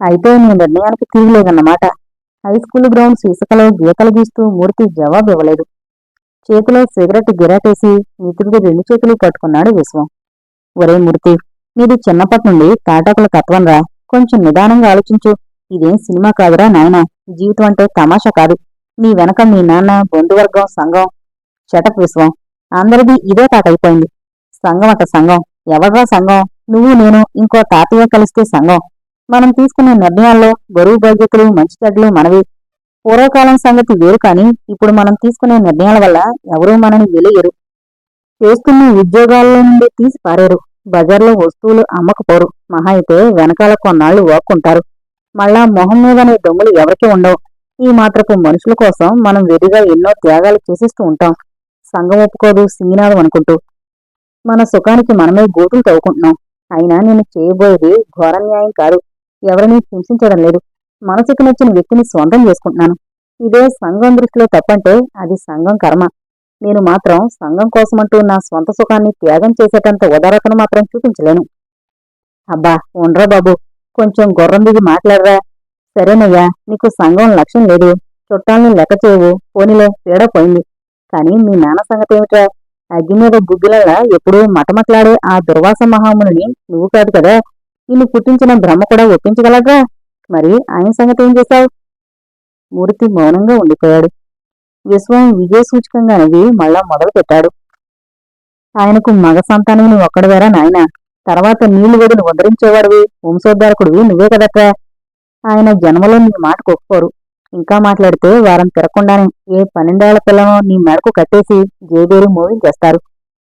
అయితే నీ నిర్ణయానికి తీయలేదన్నమాట. హై స్కూల్ గ్రౌండ్స్ ఇసుకలో గీతలు గీస్తూ మూర్తి జవాబు ఇవ్వలేదు. చేతిలో సిగరెట్ గిరాటేసి మిత్రుడి రెండు చేతులు పట్టుకున్నాడు విశ్వం. ఒరే మూర్తి నీది చిన్నప్పటి నుండి తాటకుల తత్వం రా. కొంచెం నిదానంగా ఆలోచించు. ఇదేం సినిమా కాదురా నాయనా. జీవితం అంటే తమాషా కాదు. నీ వెనక మీ నాన్న బంధువర్గం సంఘం. చటప్ విశ్వం. అందరిది ఇదే తాట అయిపోయింది. సంఘం అట సంఘం. ఎవర్రా సంఘం? నువ్వు నేను ఇంకో తాతయ్య కలిస్తే సంఘం. మనం తీసుకునే నిర్ణయాల్లో బరువు బాధ్యతలు మంచి చెడ్డలు మనవి. పూర్వకాలం సంగతి వేరు కానీ ఇప్పుడు మనం తీసుకునే నిర్ణయాల వల్ల ఎవరూ మనని వెలియరు. చేస్తున్న ఉద్యోగాల్లో నుండి తీసి పారారు. బజార్లో వస్తువులు అమ్మకపోరు. మహా అయితే వెనకాల కొన్నాళ్ళు వాక్కుంటారు. మళ్ళా మొహం మీదనే దొంగలు ఎవరికీ ఉండవు. ఈ మాత్రపు మనుషుల కోసం మనం వెరిగా ఎన్నో త్యాగాలు చేసేస్తూ ఉంటాం. సంఘం ఒప్పుకోదు సింగినాదు అనుకుంటూ. మన సుఖానికి మనమే గోతులు తవ్వుకుంటున్నాం. అయినా నేను చేయబోయేది ఘోర న్యాయం కాదు. ఎవరిని హింసించడం లేదు. మనసుకు నచ్చిన వ్యక్తిని సొంతం చేసుకుంటున్నాను. ఇదే సంఘం దృష్టిలో తప్పంటే అది సంఘం కర్మ. నేను మాత్రం సంఘం కోసమంటూ నా స్వంత సుఖాన్ని త్యాగం చేసేటంత ఉదారతను మాత్రం చూపించలేను. అబ్బా ఉండరా బాబు. కొంచెం గుర్రం దిగి మాట్లాడరా. సరేనయ్యా నీకు సంఘం లక్ష్యం లేదు. చుట్టాల్ని లెక్క చేయవు. పోనీలే తేడా పోయింది. కానీ మీ నాన్న సంగతి ఏమిట్రా? అగ్గి మీద గుగ్గిలలా ఎప్పుడూ మటమట్లాడే ఆ దుర్వాస మహాముని నువ్వు కాదు కదా? నిన్ను పుట్టించిన బ్రహ్మ కూడా ఒప్పించగలగా? మరి ఆయన సంగతి ఏం చేశావు మూర్తి మౌనంగా ఉండిపోయాడు. విశ్వం విజయ సూచకంగా అనేది మళ్ళా మొదలు పెట్టాడు. ఆయనకు మగ సంతానం నువ్వు ఒక్కడవేరా నాయన తర్వాత నీళ్ళు వదిలి ఉదరించేవాడివి వంశోద్ధారకుడివి నువ్వే కదట్రా ఆయన జన్మలో నీ మాట ఒప్పుకోరు. ఇంకా మాట్లాడితే వారం తిరగకుండానే ఏ పన్నెండేళ్ళ పిల్లను నీ మెడకు కట్టేసి జేబేరు చేస్తారు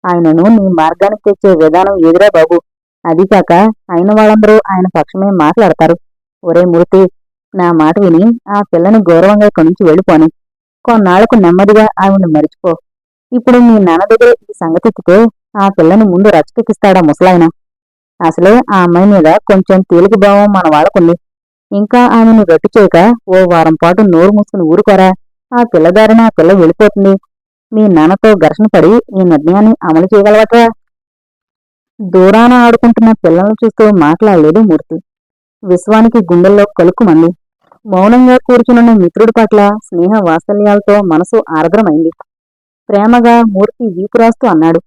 ఆయనను నీ మార్గానికి తెచ్చే విధానం ఎదురా బాబు? అది కాక అయిన వాళ్ళందరూ ఆయన పక్షమే మాట్లాడతారు. ఒరే మూర్తి నా మాట విని ఆ పిల్లని గౌరవంగా ఇక్కడి నుంచి వెళ్ళిపోని. కొన్నాళ్ళకు నెమ్మదిగా ఆవిడ మరిచిపో. ఇప్పుడు మీ నాన్న దగ్గర ఈ సంగతి ఆ పిల్లని ముందు రచకెక్కిస్తాడా ముసలాయన? అసలే ఆ అమ్మాయి మీద కొంచెం తేలిక భావం మన వాళ్ళకుంది ఇంకా ఆమెను గట్టి చేయక ఓ వారం పాటు నోరు మూసుకుని ఊరుకోరా. ఆ పిల్లదారిన ఆ పిల్ల వెళ్ళిపోతుంది. మీ నాన్నతో ఘర్షణ పడి ఈ నిర్ణయాన్ని అమలు చేయగలవట్రా? దూరాన ఆడుకుంటున్న పిల్లలను చూస్తూ మాట్లాడలేదు మూర్తి. విశ్వానికి గుండెల్లో కలుక్కుమంది మౌనంగా కూర్చునున్న మిత్రుడి పట్ల స్నేహ వాత్సల్యాలతో మనసు ఆర్ద్రమైంది. ప్రేమగా మూర్తి వీపురాస్తూ అన్నాడు.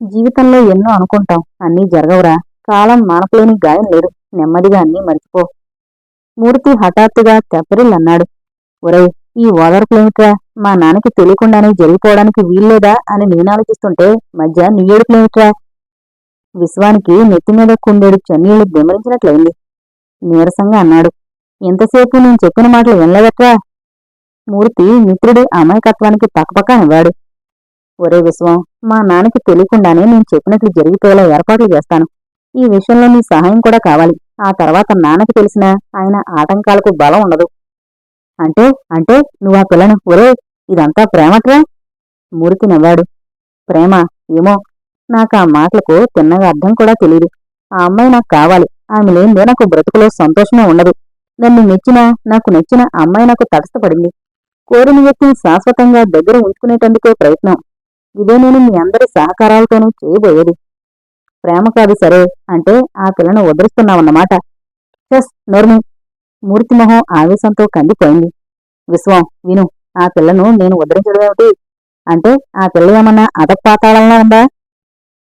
జీవితంలో ఎన్నో అనుకుంటాం అన్నీ జరగవురా. కాలం మానపలేని గాయం లేదు. నెమ్మదిగా అన్నీ మర్చిపో. మూర్తి హఠాత్తుగా తెప్పరిల్లన్నాడు. ఒరే ఈ ఓదార్పులేమిట్రా? మా నాన్నకి తెలియకుండానే జరిగిపోవడానికి వీల్లేదా అని నేను ఆలోచిస్తుంటే మధ్య నీ ఏడుపులేమిట్రా? విశ్వానికి నెత్తిమీద కుండేడు చెన్నీళ్ళు బెమరించినట్లయింది నీరసంగా అన్నాడు. ఎంతసేపు నేను చెప్పిన మాటలు వినలేదట్రా? మూర్తి మిత్రుడి అమాయకత్వానికి పక్కపక్కనివ్వాడు ఒరే విశ్వం మా నాన్నకి తెలియకుండానే నేను చెప్పినట్లు జరిగిపోయేలా ఏర్పాట్లు చేస్తాను. ఈ విషయంలో నీ సహాయం కూడా కావాలి. ఆ తర్వాత నాన్నకి తెలిసినా ఆయన ఆటంకాలకు బలం ఉండదు. అంటే అంటే నువ్వు ఆ పిల్లను ఒరే ఇదంతా ప్రేమట్రా? మూర్తి నవ్వాడు. ప్రేమ ఏమో నాకు ఆ మాటలకు తిన్నగా అర్థం కూడా తెలియదు ఆ అమ్మాయి నాకు కావాలి. ఆమె లేనిదే నాకు బ్రతుకులో సంతోషమే ఉండదు. నన్ను మెచ్చిన నాకు నచ్చిన అమ్మాయి నాకు తటస్థపడింది. కోరిన వ్యక్తిని శాశ్వతంగా దగ్గర ఉంచుకునేటందుకే ప్రయత్నం. ఇదే నేను మీ అందరి సహకారాలతోనూ చేయబోయేది. ప్రేమ కాదు సరే అంటే ఆ పిల్లను వదిలిస్తున్నావన్నమాట చెస్ నోర్మి. మూర్తిమొహం ఆవేశంతో కందిపోయింది. విశ్వం విను ఆ పిల్లను నేను వదిలించడమేమిటి అంటే ఆ పిల్ల ఏమన్నా అదపాతాళంలో ఉందా?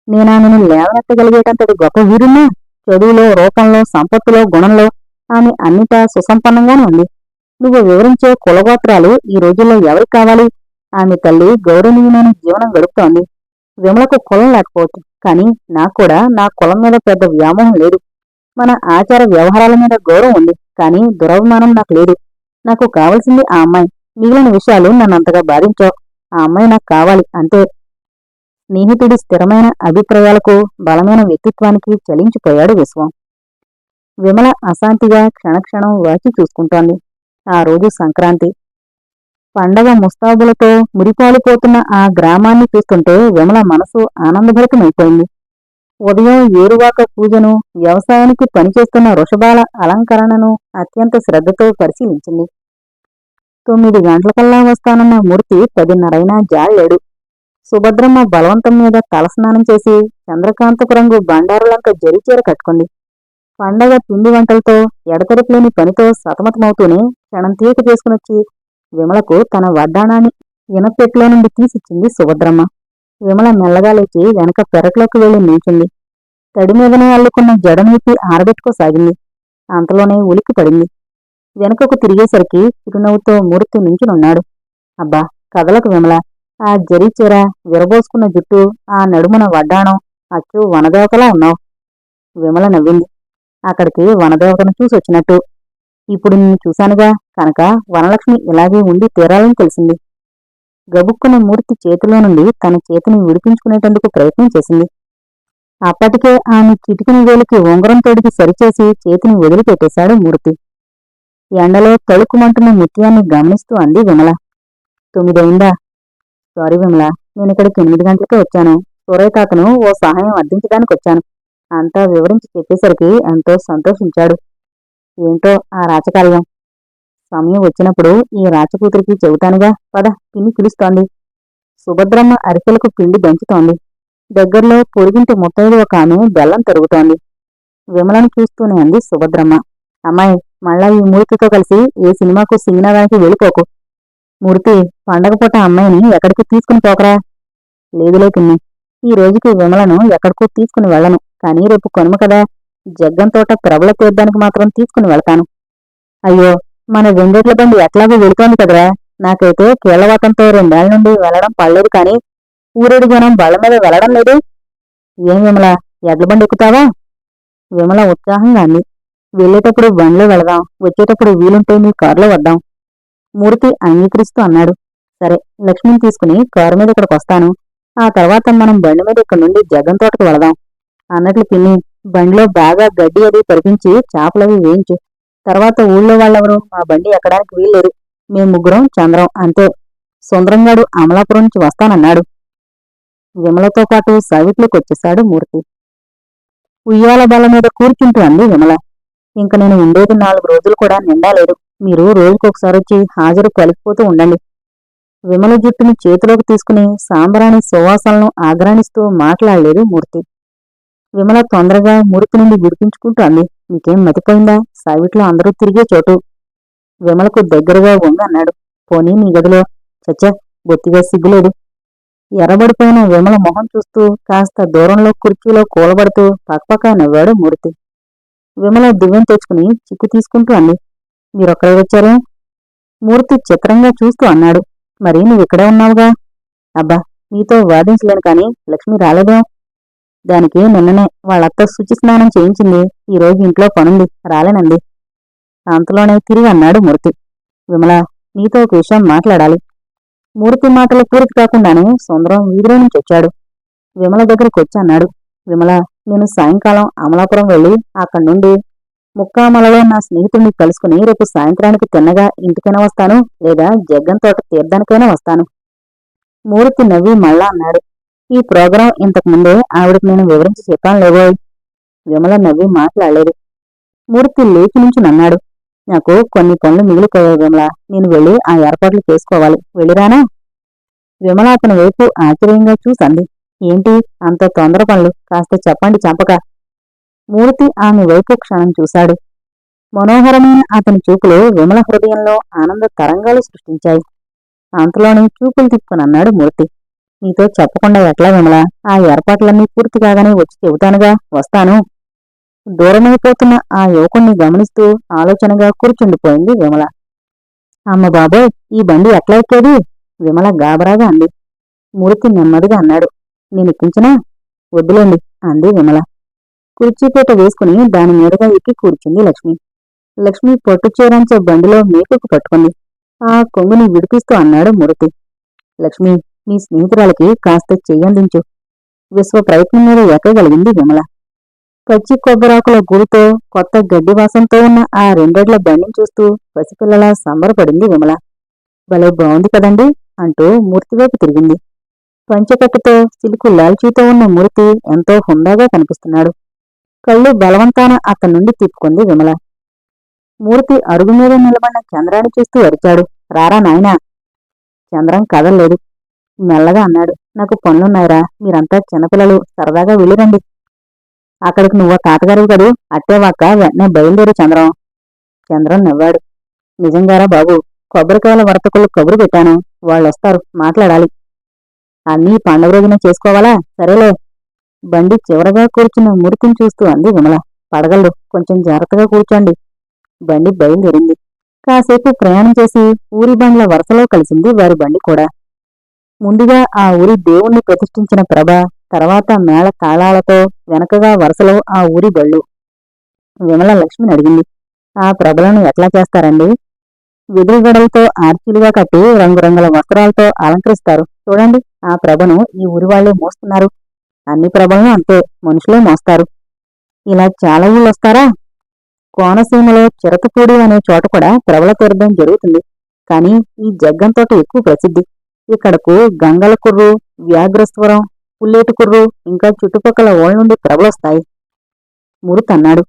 నేనామెను లేవనెత్తగలిగేటంతటి గొప్ప వీరున్నా చదువులో రూపంలో సంపత్తులో గుణంలో ఆమె అన్నిటా సుసంపన్నంగానే ఉంది. నువ్వు వివరించే కులగోత్రాలు ఈ రోజుల్లో ఎవరికి కావాలి? ఆమె తల్లి గౌరవనీయమైన జీవనం గడుపుతోంది. విమలకు కులం లేకపోవచ్చు కానీ నాకు కూడా నా కులం మీద పెద్ద వ్యామోహం లేదు. మన ఆచార వ్యవహారాల మీద గౌరవం ఉంది కానీ దురభిమానం నాకు లేదు. నాకు కావలసింది ఆ అమ్మాయి. మిగిలిన విషయాలు నన్ను అంతగా బాధించావు. ఆ అమ్మాయి నాకు కావాలి అంతే. స్నేహితుడి స్థిరమైన అభిప్రాయాలకు బలమైన వ్యక్తిత్వానికి చలించిపోయాడు విశ్వం. విమల అశాంతిగా క్షణక్షణం వాచి చూసుకుంటోంది. ఆ రోజు సంక్రాంతి. పండగ ముస్తాబులతో మురిపాలిపోతున్న ఆ గ్రామాన్ని చూస్తుంటే విమల మనసు ఆనందభరితమైపోయింది. ఉదయం ఏరువాక పూజను వ్యవసాయానికి పనిచేస్తున్న వృషభాల అలంకరణను అత్యంత శ్రద్ధతో పరిశీలించింది. తొమ్మిది గంటలకల్లా వస్తానన్న మూర్తి పదిన్నరైనా జాలేడు సుభద్రమ్మ బలవంతం మీద తలస్నానం చేసి చంద్రకాంతపు రంగు బండారులంక జరిచీర కట్టుకుంది. పండగ పిండి వంటలతో ఎడతెరపులేని పనితో సతమతమవుతూనే క్షణం తీయక చేసుకునొచ్చి విమలకు తన వడ్డాణాన్ని ఇనపెట్లో నుండి తీసిచ్చింది సుభద్రమ్మ. విమల మెల్లగా లేచి వెనక పెరట్లోకి వెళ్ళి నిల్చుంది. తడి మీదనే అల్లుకున్న జడమీపి ఆరబెట్టుకోసాగింది అంతలోనే ఉలిక్కి పడింది. వెనుకకు తిరిగేసరికి చిరునవ్వుతో మూర్తి నుంచునున్నాడు. అబ్బా కదలకు విమల ఆ జరిచీర విరబోసుకున్న జుట్టు ఆ నడుమున వడ్డాణం అచ్చు వనదేవతలా ఉన్నావు. విమల నవ్వింది. అక్కడికి వనదేవతను చూసొచ్చినట్టు ఇప్పుడు నిన్ను చూశానుగా కనుక వనలక్ష్మి ఇలాగే ఉండి తీరాలని తెలిసింది. గబుక్కున్న మూర్తి చేతిలో నుండి తన చేతిని విడిపించుకునేటందుకు ప్రయత్నం చేసింది. అప్పటికే ఆమె చిటికిన వేలికి ఉంగరం తోడికి సరిచేసి చేతిని వదిలిపెట్టేశాడు మూర్తి. ఎండలో తళుకుమంటున్న ముత్యాన్ని గమనిస్తూ అంది విమల. తొమ్మిదైందా? సారీ విమల నేను ఇక్కడికి ఎనిమిది గంటలకే వచ్చాను. సూరయ్య తాతను ఓ సహాయం అర్థించడానికి వచ్చాను. అంతా వివరించి చెప్పేసరికి ఎంతో సంతోషించాడు. ఏంటో ఆ రాచకార్యం? సమయం వచ్చినప్పుడు ఈ రాచకూతురికి చెబుతానుగా పద పిన్ని పిలుస్తోంది. సుభద్రమ్మ అరికెలకు పిండి దంచుతోంది. దగ్గరలో పొరిగింటి ముత్తైదు ఒక ఆమె బెల్లం తరుగుతోంది. విమలను చూస్తూనే అంది సుభద్రమ్మ. అమ్మాయి మళ్ళా ఈ మూర్తితో కలిసి ఏ సినిమాకు సింగనాదానికి వెళ్ళిపోకు. మూర్తి పండగ పూట అమ్మాయిని ఎక్కడికి తీసుకుని పోకరా. లేదులే పిన్ని ఈ రోజుకి విమలను ఎక్కడికో తీసుకుని వెళ్ళను. కానీ రేపు కొనుమ కదా. జగ్గంతోట ప్రబల తీర్థానికి మాత్రం తీసుకుని వెళ్తాను. అయ్యో మన రెండేట్ల బండి ఎట్లాగో వెళుతోంది కదరా. నాకైతే కీళ్ళవాతంతో రెండేళ్ళ నుండి వెళ్ళడం పడలేదు కానీ ఊరేడు జనం బళ్ళ మీద వెళ్ళడం లేదు. ఏం విమల ఎడ్ల బండి ఎక్కుతావా? విమల ఉత్సాహంగా అంది. వెళ్ళేటప్పుడు బండ్లో వెళదాం వచ్చేటప్పుడు వీలుంటే మీ కారులో వద్దాం. మూర్తి అంగీకరిస్తూ అన్నాడు. సరే లక్ష్మిని తీసుకుని కారు మీద ఇక్కడికి వస్తాను. ఆ తర్వాత మనం బండి మీద ఇక్కడ నుండి జగన్ తోటకు వెళదాం. అన్నట్లు పిన్ని బండిలో బాగా గడ్డి అది పరిపించి చేపలవి వేయించు. తర్వాత ఊళ్ళో వాళ్ళెవరు? మా బండి ఎక్కడానికి వీల్లేదు. మేము ముగ్గురం చంద్రం అంతే. సుందరంగాడు అమలాపురం నుంచి వస్తానన్నాడు. విమలతో పాటు సావిట్లోకి వచ్చేశాడు మూర్తి. ఉయ్యాల బల మీద కూర్చుంటూ అంది విమల. ఇంక నేను ఉండేది నాలుగు రోజులు కూడా నిండాలేదు మీరు రోజుకొకసారి వచ్చి హాజరు కలిగిపోతూ ఉండండి. విమల జుట్టుని చేతిలోకి తీసుకుని సాంబరాణి సువాసనలను ఆగ్రానిస్తూ మాట్లాడలేదు మూర్తి. విమల తొందరగా మురికి నుండి విడిపించుకుంటూ అంది. నీకేం మతిపోయిందా? సావిట్లో అందరూ తిరిగే చోటు. విమలకు దగ్గరగా వంగి అన్నాడు. పోనీ నీ గదిలో. చచ్చా బొత్తిగా సిగ్గులేదు. ఎర్రబడిపోయిన విమల మొహం చూస్తూ కాస్త దూరంలో కుర్చీలో కూలబడుతూ పక్కపక్క నవ్వాడు మూర్తి. విమల దివ్యం తెచ్చుకుని చిక్కు తీసుకుంటూ అంది. మీరొక్కడే వచ్చారు? మూర్తి చిత్రంగా చూస్తూ అన్నాడు. మరి నువ్వు ఇక్కడే ఉన్నావుగా? అబ్బా నీతో వాదించలేను కాని లక్ష్మి రాలేదేం? దానికి నిన్ననే వాళ్ళత్త శుచి స్నానం చేయించింది. ఈ రోజు ఇంట్లో పనుంది. రాలేనంది. అంతలోనే తిరిగి అన్నాడు మూర్తి. విమల నీతో ఒక విషయం మాట్లాడాలి. మూర్తి మాటలు పూర్తి కాకుండానే సుందరం వీధిలో నుంచి వచ్చాడు. విమల దగ్గరికి వచ్చి అన్నాడు. విమల నేను సాయంకాలం అమలాపురం వెళ్ళి అక్కడి నుండి ముక్కామలలో నా స్నేహితుడిని కలుసుకుని రేపు సాయంత్రానికి తిన్నగా ఇంటికైనా వస్తాను లేదా జగ్గన్ తోట తీర్థానికైనా వస్తాను. మూర్తి నవ్వి మళ్ళా అన్నాడు. ఈ ప్రోగ్రాం ఇంతకు ముందే ఆవిడకి నేను వివరించి చెప్పాను లేవో? విమల నవ్వి మాట్లాడలేదు. మూర్తి లేచి నుంచి నన్నాడు. నాకు కొన్ని పనులు మిగిలిపోయాయి విమల. నేను వెళ్ళి ఆ ఏర్పాట్లు చేసుకోవాలి. వెళ్ళిరానా విమల అతని వైపు ఆశ్చర్యంగా చూసంది. ఏంటి? అంత తొందర పనులు. కాస్త చెప్పండి చంపక. మూర్తి ఆమె వైపు క్షణం చూశాడు. మనోహరమైన అతని చూపులు విమల హృదయంలో ఆనంద తరంగాలు సృష్టించాయి. అంతలోనే చూపులు తిప్పుకునన్నాడు మూర్తి. నీతో చెప్పకుండా ఎట్లా విమల? ఆ ఏర్పాట్లన్నీ పూర్తి కాగానే వచ్చి చెబుతానుగా వస్తాను. దూరమైపోతున్న ఆ యువకుణ్ణి గమనిస్తూ ఆలోచనగా కూర్చుండిపోయింది విమల. అమ్మ బాబోయ్ ఈ బండి ఎట్లా ఎక్కేది? విమల గాబరాగా అంది. మూర్తి నెమ్మదిగా అన్నాడు. నేను ఎక్కించినా? వద్దులేండి అంది విమల. కుర్చీపూట వేసుకుని దాని మీదుగా ఎక్కి కూర్చుంది లక్ష్మి. లక్ష్మి పొట్టు చీరంచే బండిలో మేకుకు పట్టుకుంది. ఆ కొంగుని విడిపిస్తూ అన్నాడు మూర్తి. లక్ష్మి నీ స్నేహితురాలకి కాస్త చెయ్యందించు విశ్వ ప్రయత్నం మీద ఎక్కగలిగింది విమల. పచ్చి కొబ్బరాకుల గుడితో కొత్త గడ్డి వాసంతో ఉన్న ఆ రెండేళ్ళ బండిని చూస్తూ పసిపిల్లలా సంబరపడింది విమల. భలే బాగుంది కదండి అంటూ మూర్తి వైపు తిరిగింది. పంచకట్టుతో సిలుకు లాల్చీతో ఉన్న మూర్తి ఎంతో హుందాగా కనిపిస్తున్నాడు. కళ్ళు బలవంతాన అక్కడి నుండి తిప్పుకుంది విమల. మూర్తి అరుగు మీద నిలబడిన చంద్రాన్ని చూస్తూ అరిచాడు. రారా నాయనా! చంద్రం కదల్లేదు. మెల్లగా అన్నాడు. నాకు పనులున్నాయిరా. మీరంతా చిన్నపిల్లలు. సరదాగా వెళ్ళిరండి. అక్కడికి నువ్వు తాతగారు కదూ అట్టేవాక వెంటనే బయలుదేరు చంద్రం. చంద్రం నవ్వాడు. నిజంగారా బాబు? కొబ్బరికాయల వర్తకులు కబురు పెట్టాను. వాళ్ళొస్తారు. మాట్లాడాలి. అన్నీ పండుగ రోజున చేసుకోవాలా? సరేలే. బండి చివరగా కూర్చున్న మురికిని చూస్తూ అంది విమల. పడగలు కొంచెం జాగ్రత్తగా కూర్చోండి. బండి బయలుదేరింది. కాసేపు ప్రయాణం చేసి ఊరి బండ్ల వరుసలో కలిసింది వారి బండి కూడా. ముందుగా ఆ ఊరి దేవుణ్ణి ప్రతిష్ఠించిన ప్రభ తర్వాత మేళ తాళాలతో వెనకగా వరుసలో ఆ ఊరి బళ్ళు. విమల లక్ష్మిని అడిగింది. ఆ ప్రభలను ఎట్లా చేస్తారండి? వెదురు గడలతో ఆర్చీలుగా కట్టి రంగురంగుల వస్త్రాలతో అలంకరిస్తారు. చూడండి ఆ ప్రభను ఈ ఊరి వాళ్ళే మోస్తున్నారు. అన్ని ప్రభలను అంతే. మనుషులే మోస్తారు. ఇలా చాలా ఊళ్ళు వస్తారా? కోనసీమలో చిరతపూడి అనే చోట కూడా ప్రబల తీర్థం జరుగుతుంది. కానీ ఈ జగ్గంతోట ఎక్కువ ప్రసిద్ధి. ఇక్కడకు గంగల కుర్రు వ్యాఘ్రస్వరం పుల్లేటుకుర్రు ఇంకా చుట్టుపక్కల ఓళ్ళ నుండి ప్రభలొస్తాయి మురుతన్నాడు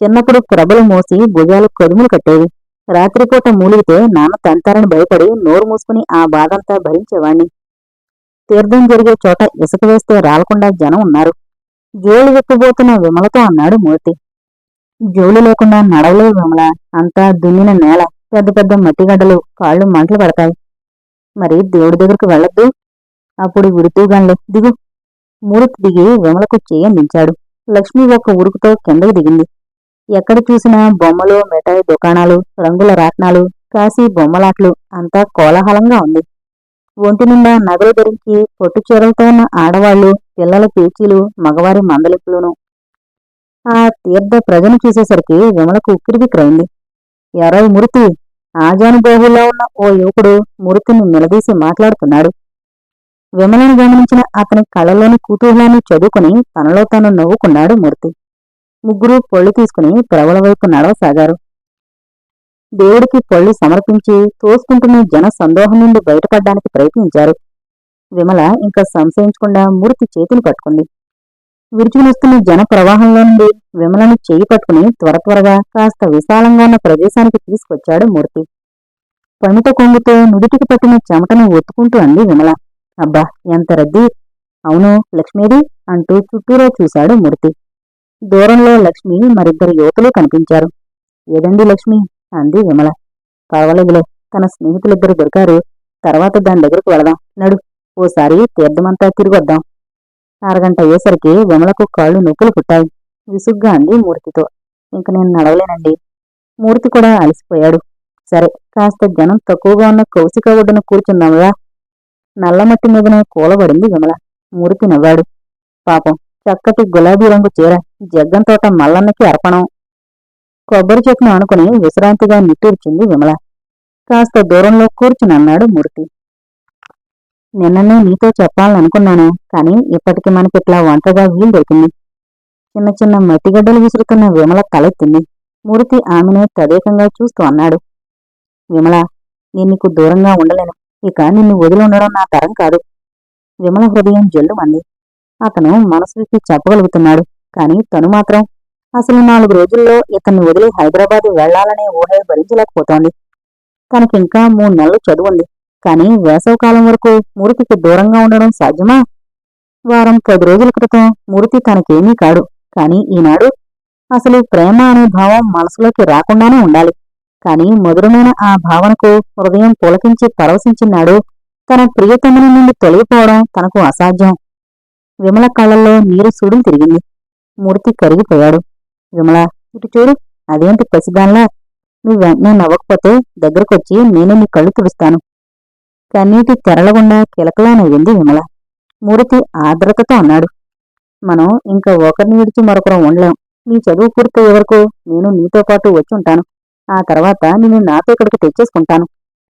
చిన్నప్పుడు ప్రభలు మోసి భుజాలు కదుములు కట్టేవి. రాత్రిపూట మూలిగితే నాన్న తంతారని భయపడి నోరు మూసుకుని ఆ బాధంతా భరించేవాణ్ణి. తీర్థం జరిగే చోట ఇసుక వేస్తే రాలకుండా జనం ఉన్నారు. జోలు వెక్కబోతున్న విమలతో అన్నాడు మూర్తి. జోలు లేకుండా నడవలే విమల. అంతా దున్నిన నేల పెద్ద పెద్ద మట్టిగడ్డలు కాళ్ళు మంటలు పడతాయి. మరి దేవుడి దగ్గరకు వెళ్ళొద్దు? అప్పుడు విడుతూగాన్లే దిగు. మూర్తి దిగి విమలకు చేయందించాడు లక్ష్మి ఒక్క ఉరుకుతో కిందకి దిగింది. ఎక్కడ చూసినా బొమ్మలు మిఠాయి దుకాణాలు రంగుల రాట్నాలు కాశీ బొమ్మలాట్లు అంతా కోలాహలంగా ఉంది. ఒంటి నిండా నగలు ధరించి పొట్టు చీరలతో ఉన్న ఆడవాళ్ళు పిల్లల పేచీలు మగవారి మందలిప్పులును ఆ తీర్థ ప్రజను చూసేసరికి విమలకు ఉక్కిరిబిక్రైంది ఎవరో మురితి ఆజానుబాహుల్లో ఉన్న ఓ యువకుడు మురితిని నిలదీసి మాట్లాడుతున్నాడు విమలను గమనించిన అతని కళ్ళలోని కుతూహలాన్ని చదువుకుని తనలో తాను నవ్వుకున్నాడు మూర్తి. ముగ్గురు పొళ్ళు తీసుకుని ప్రవల వైపు నడవసాగారు. దేవుడికి పళ్ళు సమర్పించి తోసుకుంటున్న జన సందోహం నుండి బయటపడడానికి ప్రయత్నించారు. విమల ఇంకా సంశయించకుండా మూర్తి చేతిని పట్టుకుంది. విరుచుకునొస్తున్న జన ప్రవాహంలో నుండి విమలను చేయి పట్టుకుని త్వర త్వరగా కాస్త విశాలంగా ఉన్న ప్రదేశానికి తీసుకొచ్చాడు మూర్తి. పమిట కొంగుతో నుదుటికి పట్టిన చెమటను ఒత్తుకుంటూ అంది విమల. అబ్బా ఎంత రద్దీ! అవును లక్ష్మీది అంటూ చుట్టూరా చూశాడు మూర్తి. దూరంలో లక్ష్మి మరిద్దరు యువతులు కనిపించారు. ఏదండి లక్ష్మి? అంది విమల. పర్వాలేదులే తన స్నేహితులిద్దరు దొరికారు. తర్వాత దాని దగ్గరకు వెళదాం. నడు ఓసారి తీర్థమంతా తిరిగొద్దాం అరగంట అయ్యేసరికి విమలకు కాళ్ళు నొప్పులు పుట్టాయి. విసుగ్గా అంది మూర్తితో. ఇంక నేను నడవలేనండి. మూర్తి కూడా అలసిపోయాడు. సరే కాస్త జనం తక్కువగా ఉన్న కౌశిక ఒడ్డున కూర్చుందాంరా నల్లమట్టి మీదనే కూలబడింది విమల. మూర్తి నవ్వాడు. పాపం చక్కటి గులాబీ రంగు చీర జగ్గంతోట మల్లన్నకి అర్పణం. కొబ్బరి చెట్టును ఆనుకుని విశ్రాంతిగా నిట్టూర్చింది విమల. కాస్త దూరంలో కూర్చుని అన్నాడు మూర్తి. నిన్ననే నీతో చెప్పాలనుకున్నాను కానీ ఇప్పటికి మనకిట్లా ఒంటరిగా వీలు దొరికింది చిన్న చిన్న మట్టిగడ్డలు విసురుతున్న విమల తలెత్తింది. మూర్తి ఆమెనే తదేకంగా చూస్తూ అన్నాడు. విమల నేను నీకు దూరంగా ఉండలేను. ఇక నిన్ను వదిలి ఉండడం నా తరం కాదు. విమల హృదయం జల్లుమంది. అతను మనసు విప్పి చెప్పగలుగుతున్నాడు కాని తను మాత్రం అసలు నాలుగు రోజుల్లో ఇతన్ని వదిలి హైదరాబాద్ వెళ్ళాలనే ఊహే భరించలేకపోతోంది. తనకింకా మూడు నెలలు చదువుంది కాని వేసవకాలం వరకు మూర్తికి దూరంగా ఉండడం సాధ్యమా? వారం పది రోజుల క్రితం మూర్తి తనకేమీ కాడు కాని ఈనాడు అసలు ప్రేమ అనే భావం మనసులోకి రాకుండానే ఉండాలి. కానీ మధురమైన ఆ భావనకు హృదయం పులకించి పరవశించినాడు తన ప్రియతమని నుండి తొలగిపోవడం తనకు అసాధ్యం. విమల కళ్ళల్లో నీరు సుడులు తిరిగింది. మూర్తి కరిగిపోయాడు. విమల ఇటు చూడు అదేంటి పసిదాన్లా? నువ్వు వెంటనే నవ్వకపోతే దగ్గరకొచ్చి నేనే నీ కళ్ళు తుడుస్తాను. కన్నీటి తెరలగుండా కిలకలా నవ్వింది విమల. మూర్తి ఆర్ద్రతతో అన్నాడు. మనం ఇంకా ఒకరిని విడిచి మరొకరం ఉండలేం. నీ చదువు పూర్తయ్యే వరకు నేను నీతో పాటు వచ్చి ఉంటాను. ఆ తర్వాత నిన్ను నాతో ఇక్కడికి తెచ్చేసుకుంటాను.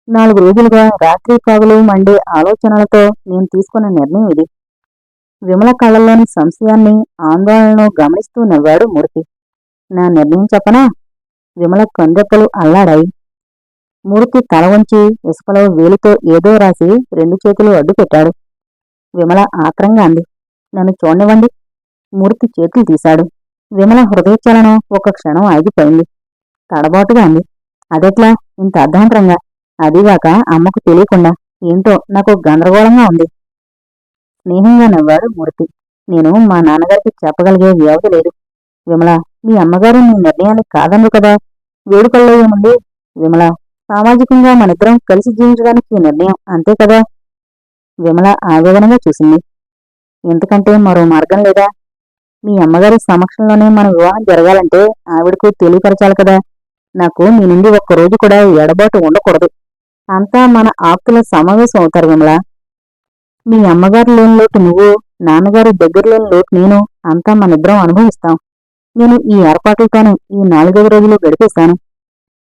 నాలుగు రోజులుగా రాత్రి పాగులు మండే ఆలోచనలతో నేను తీసుకున్న నిర్ణయం ఇది. విమల కళ్ళల్లోని సంశయాన్ని ఆందోళనను గమనిస్తూ నవ్వాడు మూర్తి. నా నిర్ణయం చెప్పనా? విమల కందెక్కలు అల్లాడాయి. మూర్తి తల వంచి ఇసుకలో వేలితో ఏదో రాసి రెండు చేతులు అడ్డు పెట్టాడు. విమల ఆక్రంగా అంది నన్ను చూడనివ్వండి. మూర్తి చేతులు తీశాడు. విమల హృదయచలనం ఒక క్షణం ఆగిపోయింది. తడబాటుగా అంది అదెట్లా? ఇంత అర్ధాంతరంగా అదిగాక అమ్మకు తెలియకుండా. ఏంటో నాకు గందరగోళంగా ఉంది. స్నేహంగా నవ్వాడు మూర్తి నేను మా నాన్నగారికి చెప్పగలిగే వ్యవధి లేదు. విమల మీ అమ్మగారు నీ నిర్ణయానికి కాదన్నారు కదా? వేడుకల్లో ఏముంది? విమల సామాజికంగా మనిద్దరం కలిసి జీవించడానికి ఈ నిర్ణయం అంతే కదా? విమల ఆవేదనగా చూసింది. ఎందుకంటే మరో మార్గం లేదా? మీ అమ్మగారి సమక్షంలోనే మన వివాహం జరగాలంటే ఆవిడకు తెలియపరచాలి కదా? నాకు మీ నుండి ఒక్క రోజు కూడా ఎడబాటు ఉండకూడదు. అంతా మన ఆప్తుల సమావేశం అవుతారు విమల. మీ అమ్మగారు లేని లోటు నువ్వు నాన్నగారి దగ్గరలేని లోటు నేను అంతా మనిద్దరం అనుభవిస్తాం. నేను ఈ ఏర్పాట్లతోనే ఈ నాలుగైదు రోజులు గడిపేశాను.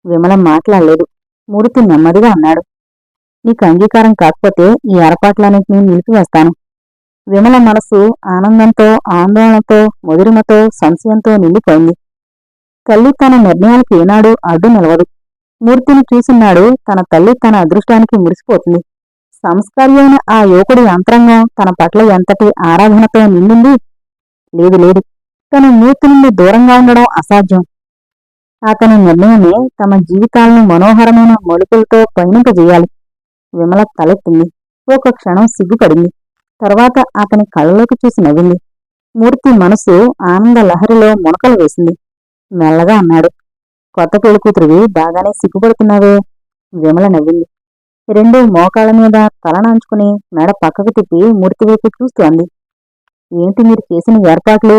విమల మాట్లాడలేదు. మూర్తి నెమ్మదిగా అన్నాడు. నీకు అంగీకారం కాకపోతే ఈ ఏర్పాట్లన్నింటినీ నిలిపివేస్తాను. విమల మనసు ఆనందంతో ఆందోళనతో ముదిరిమతో సంశయంతో నిండిపోయింది. తల్లి తన నిర్ణయాలకు ఏనాడు అడ్డు నిలవదు. మూర్తిని చూసినాడు తన తల్లి తన అదృష్టానికి మురిసిపోతుంది. సంస్కారి ఆ యువకుడి అంతరంగం తన పట్ల ఎంతటి ఆరాధనతో నిండింది? లేదు లేదు. తన మూర్తి నుండి దూరంగా ఉండడం అసాధ్యం. అతని నిర్ణయమే తమ జీవితాలను మనోహరమైన మలుపులతో పయనింపజేయాలి విమల తలెత్తింది ఒక క్షణం సిగ్గుపడింది. తర్వాత అతని కళ్ళలోకి చూసి నవ్వింది. మూర్తి మనసు ఆనంద లహరిలో మునకలు వేసింది. మెల్లగా అన్నాడు. కొత్త పెళ్ళి కూతురివి బాగానే సిగ్గుపడుతున్నావే. విమల నవ్వింది. రెండు మోకాళ్ళ మీద తలనాంచుకుని మెడ పక్కకు తిప్పి మూర్తి వైపు చూస్తంది ఏంటి మీరు చేసిన ఏర్పాట్లు?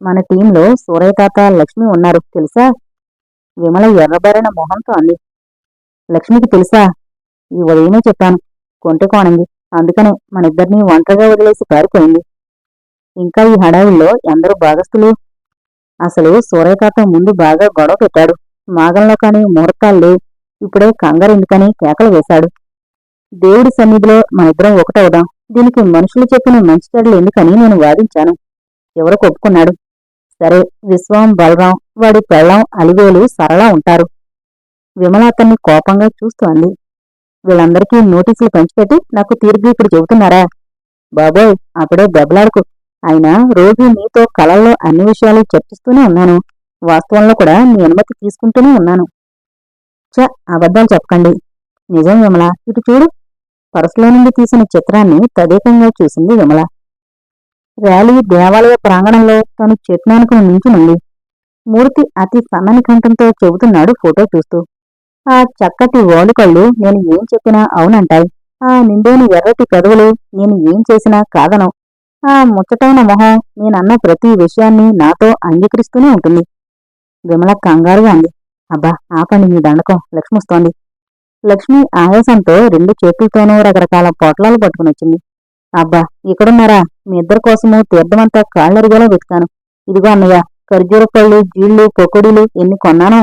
మన టీంలో సూరయ్య తాత లక్ష్మి ఉన్నారు. తెలుసా? విమల ఎర్రబారిన మొహంతో అంది లక్ష్మికి తెలుసా? ఈ ఉదయమే చెప్పాను. కొంటె కోణంది అందుకనే మనిద్దరినీ ఒంటరిగా వదిలేసి పారిపోయింది. ఇంకా ఈ హడావిల్లో ఎందరూ భాగస్తులు అసలు సూరయ్య తాత ముందు బాగా గొడవ పెట్టాడు. మాగంలో కాని ముహూర్తాలు ఇప్పుడే కంగారు ఎందుకని కేకలు వేశాడు. దేవుడి సన్నిధిలో మనిద్దరం ఒకటవుదాం. దీనికి మనుషులు చెప్పిన మంచి చెడ్డలు ఎందుకని నేను వాదించాను. ఎవరికి ఒప్పుకున్నాడు సరే విశ్వం బలరాం వాడి పెళ్ళం అలివేలు సరళ ఉంటారు. విమల అతన్ని కోపంగా చూస్తూ అంది. వీళ్ళందరికీ నోటీసులు పంచిపెట్టి నాకు తీర్పు ఇప్పుడు చెబుతున్నారా? బాబోయ్ అప్పుడే దెబ్బలాడుకు. అయినా రోజు నీతో కళల్లో అన్ని విషయాలు చర్చిస్తూనే ఉన్నాను. వాస్తవంలో కూడా నీ అనుమతి తీసుకుంటూనే ఉన్నాను. చ అబద్ధాలు చెప్పకండి. నిజం విమల ఇటు చూడు. పరసులో నుండి తీసిన చిత్రాన్ని తదేకంగా చూసింది విమల. ర్యాలీ దేవాలయ ప్రాంగణంలో తను చెట్నానికి నించునుంది. మూర్తి అతి సన్నని కంఠంతో చెబుతున్నాడు ఫోటో చూస్తూ. ఆ చక్కటి ఓలుకళ్ళు నేను ఏం చెప్పినా అవునంటాయి. ఆ నిండేని ఎర్రటి పెదవులు నేను ఏం చేసినా కాదను ఆ ముచ్చటైన మొహం నేనన్న ప్రతి విషయాన్ని నాతో అంగీకరిస్తూనే ఉంటుంది. విమల కంగారుగా అంది. అబ్బా ఆపండి మీ దండకం. లక్ష్మిస్తోంది లక్ష్మి ఆయాసంతో రెండు చేతులతోనూ రకరకాల పొట్లాలు పట్టుకుని వచ్చింది అబ్బా ఇక్కడున్నారా? మీ ఇద్దరి కోసము తీర్థమంతా కాళ్ళరిగేలా వెతికాను. ఇదిగో అన్నయ్య ఖర్జూర పళ్ళు జీళ్ళు పొకొడీలు ఎన్ని కొన్నానో.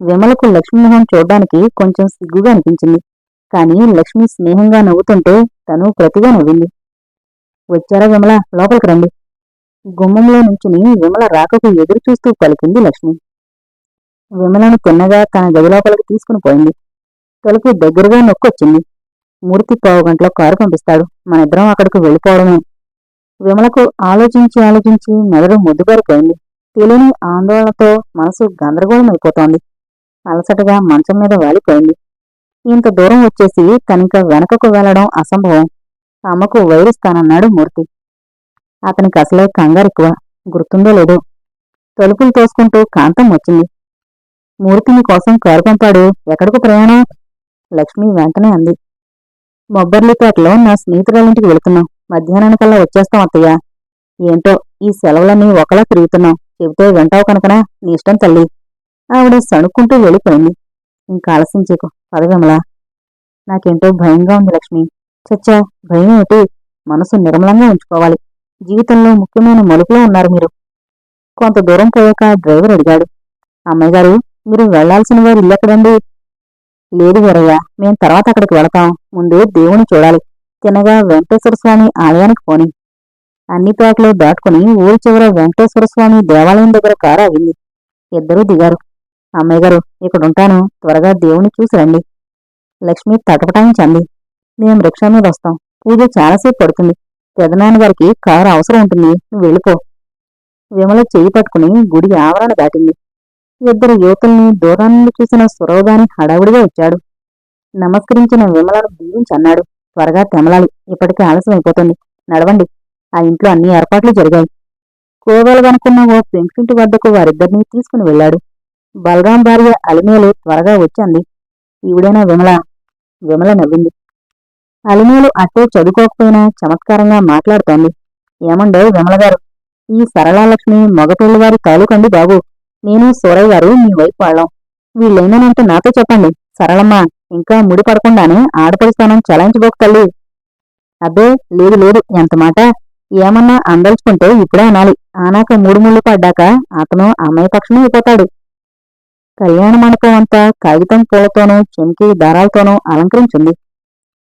విమలకు లక్ష్మీమోహన్ చూడ్డానికి కొంచెం సిగ్గుగా అనిపించింది. కానీ లక్ష్మి స్నేహంగా నవ్వుతుంటే తను ప్రతిగా నవ్వింది. వచ్చారా విమల? లోపలికి రండి. గుమ్మంలో నుంచుని విమల రాకకు ఎదురు చూస్తూ పలికింది లక్ష్మి. విమలను తిన్నగా తన గది లోపలికి తీసుకుని పోయింది. తలుపు దగ్గరగా నొక్కొచ్చింది. మూర్తి పావు గంటలో కారు పంపిస్తాడు. మనిద్దరం అక్కడికి వెళ్ళిపోవడమే. విమలకు ఆలోచించి ఆలోచించి మెదడు ముద్దుబారిపోయింది తెలియని ఆందోళనతో మనసు గందరగోళమైపోతోంది. అలసటగా మంచం మీద వాలిపోయింది. ఇంత దూరం వచ్చేసి తనిక వెనకకు వెళ్ళడం అసంభవం. అమ్మకు వైరుస్తానన్నాడు మూర్తి. అతనికి అసలే కంగారెక్కువ గుర్తుందో లేదో. తలుపులు తోసుకుంటూ కాంతం వచ్చింది. మూర్తిని కోసం కారు పంపాడు ఎక్కడికి ప్రయాణం? లక్ష్మి వెంటనే అంది. మొబ్బర్లిపేటలో నా స్నేహితురాలింటికి వెళుతున్నాం. మధ్యాహ్నానికల్లా వచ్చేస్తాం అత్తయ్య. ఏంటో ఈ సెలవులన్నీ ఒకలా తిరుగుతున్నాం. చెబితే వింటావు కనుకనా? నీ ఇష్టం తల్లి. ఆవిడ సణుక్కుంటూ వెళ్ళిపోయింది. ఇంకా ఆలసించేకు పదవిమలా నాకేంటో భయంగా ఉంది లక్ష్మి. చచ్చా భయం ఏమిటి? మనసు నిర్మలంగా ఉంచుకోవాలి. జీవితంలో ముఖ్యమైన మలుపులో ఉన్నారు మీరు. కొంత దూరం పోయాక డ్రైవర్ అడిగాడు. అమ్మాయి గారు మీరు వెళ్ళాల్సిన వారు ఇల్లెక్కడండి లేదు వీరయ్య మేం తర్వాత అక్కడికి వెళతాం. ముందు దేవుని చూడాలి. తినగా వెంకటేశ్వర స్వామి ఆలయానికి పోని. అన్ని తోటలు దాటుకుని ఊరి చివర వెంకటేశ్వర స్వామి దేవాలయం దగ్గర కారు ఆగింది. ఇద్దరూ దిగారు. అమ్మాయి గారు ఇక్కడుంటాను. త్వరగా దేవుని చూసి రండి. లక్ష్మి తటపటాయించండి మేము రిక్షా మీద వస్తాం. పూజ చాలాసేపు పడుతుంది. పెదనాన్నగారికి కారు అవసరం ఉంటుంది. నువ్వు వెళ్ళిపో. విమల చేయి పట్టుకుని గుడి ఆవరణ దాటింది. ఇద్దరు యువతుల్ని దూరం నుండి చూసిన సురవగాని హడావుడిగా వచ్చాడు. నమస్కరించిన విమలను దీవించన్నాడు త్వరగా తెమలాలి. ఇప్పటికే ఆలస్యం అయిపోతుంది నడవండి. ఆ ఇంట్లో అన్ని ఏర్పాట్లు జరిగాయి. కోవెలవనుకున్న ఓ పెంకింటి వద్దకు వారిద్దరినీ తీసుకుని వెళ్ళాడు. బలరాం భార్య అలిమేలు త్వరగా వచ్చింది. ఈవిడైనా విమల విమల నవ్వింది. అలిమేలు అట్టే చదువుకోకపోయినా చమత్కారంగా మాట్లాడుతోంది. ఏమండో విమల గారు? ఈ సరళాలక్ష్మి మగపిల్లవారి తాలూకండి బాబు. నేను సూరయ్య గారు మీ వైపు వాళ్ళం వీళ్ళేమనంటే నాతో చెప్పండి. సరళమ్మ ఇంకా ముడి పడకుండానే ఆడపడి స్థానం చలాయించబోకు తల్లి. అబ్బే లేదు లేదు ఎంత మాట. ఏమన్నా అందలుచుకుంటే ఇప్పుడే అనాలి. ఆనాక మూడు ముళ్ళు పడ్డాక అతను అమ్మాయి పక్షమే అయిపోతాడు. కళ్యాణ మండపం అంతా కాగితం పూలతోనూ చెంకి దారాలతోనూ అలంకరించింది.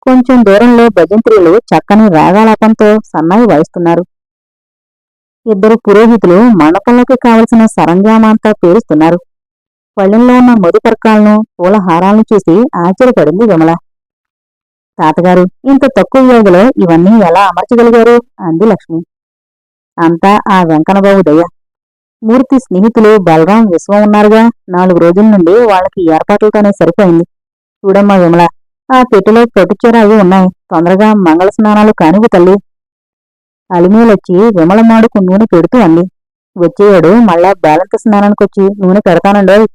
కొంచెం దూరంలో భజంత్రిలు చక్కని రాగాలాపంతో సన్నాయి వాయిస్తున్నారు. ఇద్దరు పురోహితులు మండపంలోకి కావలసిన సరంజామంతా పేరుస్తున్నారు. పళ్ళెంలో ఉన్న మధుపర్కాలను పూల హారాలను చూసి ఆశ్చర్యపడింది విమల. తాతగారు ఇంత తక్కువ వ్యవధిలో ఇవన్నీ ఎలా అమర్చగలిగారు? అంది లక్ష్మి. అంతా ఆ వెంకనబాబు దయ. మూర్తి స్నేహితులు బలరాం విశ్వం ఉన్నారుగా. నాలుగు రోజుల నుండి వాళ్ళకి ఏర్పాట్లతోనే సరిపోయింది. చూడమ్మా విమల ఆ పెట్టెలో పట్టుచీర అవి ఉన్నాయి. తొందరగా మంగళ స్నానాలు కానివ్వు తల్లి. అలిమేలొచ్చి విమల మాడుకు నూనె పెడుతూ అంది. వచ్చేవాడు మళ్ళా బేలంత స్నానానికొచ్చి నూనె పెడతానండోయ్.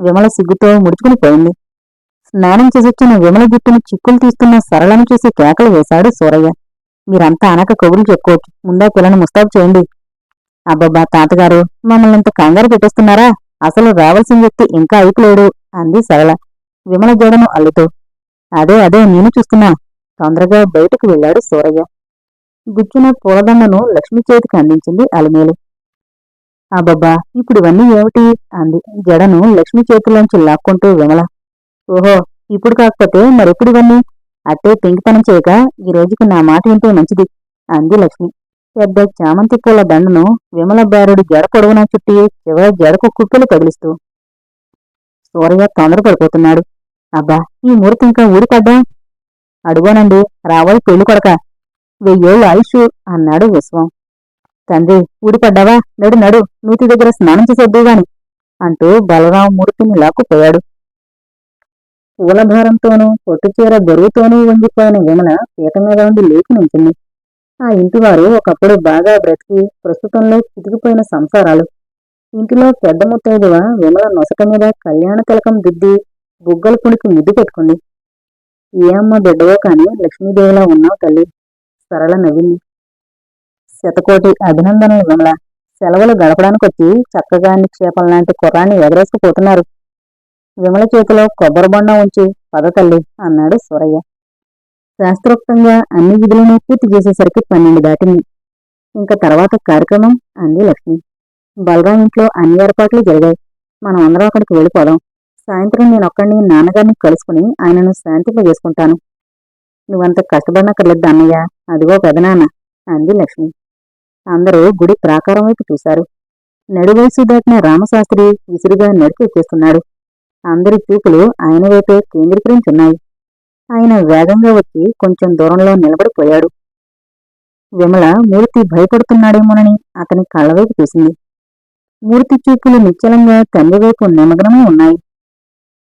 విమల సిగ్గుతో ముడుచుకుని పోయింది. స్నానం చేసొచ్చిన విమల జుట్టును చిక్కులు తీస్తున్న సరళను చూసి కేకలు వేశాడు సూరయ్య. మీరంతా అనక కబుర్లు చెప్పుకోవచ్చు. ముందా పిల్లను ముస్తాబు చేయండి. అబ్బబ్బా తాతగారు మమ్మల్ని ఇంత కంగారు పెట్టేస్తున్నారా? అసలు రావాల్సిన వ్యక్తి ఇంకా అయిపోలేడు అంది సరళ. విమల జడను అల్లుతూ అదే అదే నేను చూస్తున్నా. తొందరగా బయటకు వెళ్ళాడు సూరయ్య. గుచ్చిన పూలదండను లక్ష్మి చేతికి అందించింది అలిమేలు. అబ్బబ్బా ఇప్పుడు ఇవన్నీ ఏమిటి? అంది. జడను లక్ష్మి చేతుల్లోంచి లాక్కుంటూ విమల. ఓహో ఇప్పుడు కాకపోతే మరెప్పుడు ఇవన్నీ? అట్టే పెంకితనం చేయక ఈ రోజుకి నా మాట వింటే మంచిది అంది లక్ష్మి. పెద్ద చామంతి పూల దండను విమల బారుడు జడ పొడవునా చుట్టి చివరి జడకు కుక్కలు కదిలిస్తూ. సూరయ్య తొందరపడిపోతున్నాడు. అబ్బా ఈ మూర్తి ఇంకా ఊడిపడ్డా అడుగోనండి రావోయ్ పెళ్ళి కొడక. వెయ్యేళ్ళు ఆయుష్ అన్నాడు విశ్వం. తండ్రి ఊడిపడ్డావా? నడు నడు నూతి దగ్గర స్నానం చేసేద్దుగాని అంటూ బలరాం మూర్తిని లాక్కుపోయాడు. పూలభారంతోనూ పొట్టుచీర బరువుతోనూ వంగిపోయిన విమల పీట మీద ఉండి లేచి నుంచింది ఆ ఇంటివారు ఒకప్పుడు బాగా బ్రతికి ప్రస్తుతంలో చితికిపోయిన సంసారాలు. ఇంటిలో పెద్ద ముత్తైదువ విమల నొసట మీద కళ్యాణ తిలకం దిద్ది బుగ్గల పుణికి ముద్దు పెట్టుకుంది. ఏ అమ్మ బిడ్డవో కాని లక్ష్మీదేవిలా ఉన్నావు తల్లి సరళ నవ్వింది. శతకోటి అభినందనలు విమల. సెలవులు గడపడానికి వచ్చి చక్కగా నిక్షేపం లాంటి కుర్రాన్ని ఎగరేసుకుపోతున్నారు. విమల చేతిలో కొబ్బరి బొండం ఉంచి పదతల్లి అన్నాడు సూరయ్య. శాస్త్రోక్తంగా అన్ని విధులను పూర్తి చేసేసరికి పన్నెండు దాటింది. ఇంకా తర్వాత కార్యక్రమం అంది లక్ష్మి. బలరాం ఇంట్లో అన్ని ఏర్పాట్లు జరిగాయి. మనం అందరం అక్కడికి వెళ్ళిపోదాం. సాయంత్రం నేను ఒక్కడిని నాన్నగారిని కలుసుకుని ఆయనను శాంతింపజేసుకుంటాను నువ్వంత కష్టపడినక్కర్లేదు అన్నయ్య. అదిగో పెదనాన్న అంది లక్ష్మి. అందరూ గుడి ప్రాకారం వైపు చూశారు. నడివయసు దాటిన రామశాస్త్రి విసురుగా నడిచెక్కేస్తున్నాడు అందరి చూపులు ఆయన వైపే కేంద్రీకరించున్నాయి. ఆయన వేగంగా వచ్చి కొంచెం దూరంలో నిలబడిపోయాడు. విమల మూర్తి భయపడుతున్నాడేమోనని అతని కళ్ళవైపు చూసింది. మూర్తి చూపులు నిశ్చలంగా తండ్రి వైపు నిమగ్నమై ఉన్నాయి.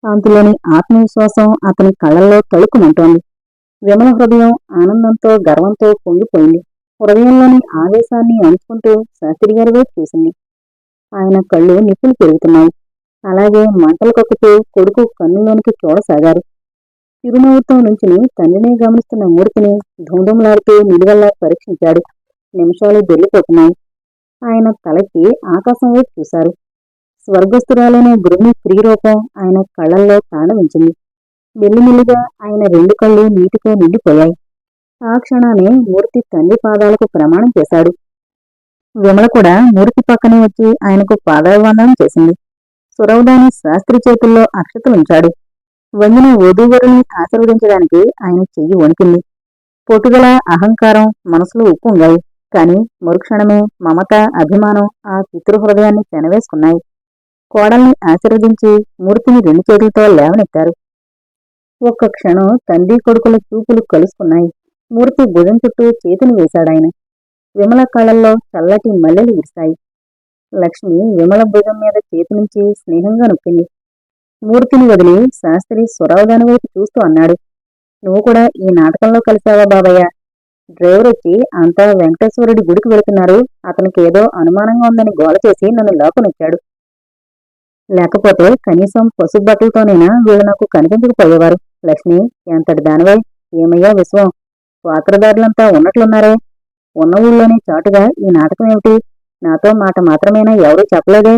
అందులోని ఆత్మవిశ్వాసం అతని కళ్ళల్లో తలుకుమంటోంది విమల హృదయం ఆనందంతో గర్వంతో పొంగిపోయింది. హృదయంలోని ఆవేశాన్ని అణుచుకుంటూ శాస్త్రి గారి వైపు చూసింది. ఆయన కళ్ళు నిప్పులు పెరుగుతున్నాయి. అలాగే మంటలు కక్కుతూ కొడుకు కన్నులోనికి చూడసాగారు. చిరునవ్వుతో నుంచుని తండ్రిని గమనిస్తున్న మూర్తిని ధూంధుంలాడుతూ నిలువల్లా పరీక్షించాడు. నిమిషాలు దొరికిపోతున్నాయి ఆయన తలకి ఆకాశం వైపు చూశారు. స్వర్గస్థురాలైన గురుని స్త్రీరూపం ఆయన కళ్ళల్లో తాండవించింది మెల్లిమెల్లిగా ఆయన రెండు కళ్ళు నీటితో నిండిపోయాయి. ఆ క్షణానే మూర్తి తండ్రి పాదాలకు ప్రమాణం చేశాడు. విమల కూడా మూర్తి పక్కనే వచ్చి ఆయనకు పాదాభివందనం చేసింది. సురవదాని శాస్త్రి చేతుల్లో అక్షతలుంచాడు వంగిన వధూవరుని ఆశీర్వదించడానికి ఆయన చెయ్యి వణికింది. పొట్టుగల అహంకారం మనసులో ఉప్పొంగాయి కాని మరుక్షణమే మమత అభిమానం ఆ పితృహృదయాన్ని పెనవేసుకున్నాయి. కోడల్ని ఆశీర్వదించి మూర్తిని రెండు చేతులతో లేవనెత్తారు. ఒక్క క్షణం తండ్రి కొడుకుల చూపులు కలుసుకున్నాయి. మూర్తి భుజం చుట్టూ చేతిని వేశాడాయన. విమల కళ్ళల్లో చల్లటి మల్లెలు విరిశాయి. లక్ష్మి విమల భుజం మీద చేతి నుంచి స్నేహంగా నొక్కింది. మూర్తిని వదిలి శాస్త్రి స్వరావధాని వైపు చూస్తూ అన్నాడు. నువ్వు కూడా ఈ నాటకంలో కలిసావా బాబయ్య? డ్రైవర్ వచ్చి అంతా వెంకటేశ్వరుడి గుడికి వెళుతున్నారు. అతనికి ఏదో అనుమానంగా ఉందని గోల చేసి నన్ను లోపనొచ్చాడు లేకపోతే కనీసం పసుపు బట్టలతోనైనా వీళ్ళు నాకు కనిపించకపోయేవారు. లక్ష్మి ఎంతటి దానివై? ఏమయ్యా విశ్వం? పాత్రదారులంతా ఉన్నట్లున్నారే? ఉన్న ఊళ్ళోనే చాటుగా ఈ నాటకం ఏమిటి? నాతో మాట మాత్రమేనా ఎవరూ చెప్పలేదే?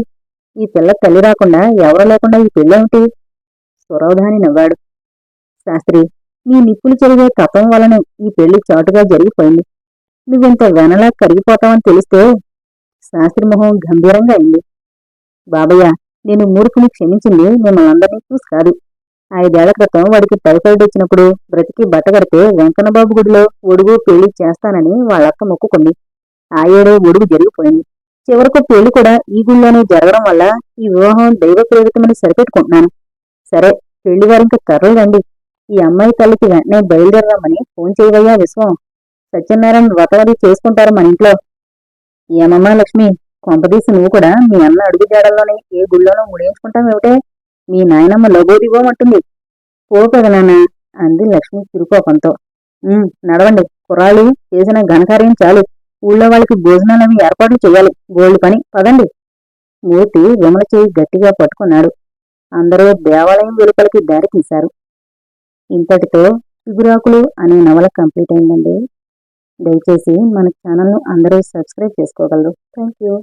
ఈ పిల్ల తల్లి రాకుండా ఎవరు లేకుండా ఈ పెళ్ళేమిటి సురవధాని నవ్వాడు. శాస్త్రి నీ నిప్పులు చెరిగే కపం వలనే ఈ పెళ్ళి చాటుగా జరిగిపోయింది. నువ్వింత వెనలా కరిగిపోతావని తెలిస్తే? శాస్త్రి మొహం గంభీరంగా అయింది. బాబయ్య నేను మూర్ఖుని క్షమించింది మిమ్మల్ని అందరినీ చూసి కాదు. ఐదేళ్ళ క్రితం వాడికి టైఫాయిడ్ వచ్చినప్పుడు బ్రతికి బట్టగడితే వెంకన్నబాబు గుడిలో ఒడుగు పెళ్ళి చేస్తానని వాళ్ళక్క మొక్కుకుంది. ఆ ఏడే ఒడుగు జరిగిపోయింది. చివరకు పెళ్ళి కూడా ఈ గుళ్ళోనే జరగడం వల్ల ఈ వివాహం దైవ ప్రేరితమని సరిపెట్టుకుంటున్నాను. సరే పెళ్ళి వారింక కర్రలు రండి. ఈ అమ్మాయి తల్లికి వెంటనే బయలుదేరదామని ఫోన్ చేయవయ్యా విశ్వం. సత్యనారాయణ వ్రతవది చేసుకుంటారు మన ఇంట్లో. ఏమమ్మా లక్ష్మి కొంపదీసి నువ్వు కూడా మీ అన్న అడుగు జాడల్లోనే ఏ గుళ్ళోనో ముడేయించుకుంటావేమిటే? మీ నాయనమ్మ లగోదిగోమంటుంది పో పెదనాన్న అంది లక్ష్మి చిరుకోపంతో. నడవండి. కుర్రాళ్ళు చేసిన ఘనకార్యం చాలు. ఊళ్ళో వాళ్ళకి భోజనాలవి ఏర్పాట్లు చేయాలి. గోల్డ్ పని. పదండి. మూర్తి విమల చేయి గట్టిగా పట్టుకున్నాడు. అందరూ దేవాలయం వెలుపలికి దారి తీశారు. ఇంతటితో చిగురాకులు అనే నవల కంప్లీట్ అయిందండి. దయచేసి మన ఛానల్ను అందరూ సబ్స్క్రైబ్ చేసుకోగలరు. Thank you.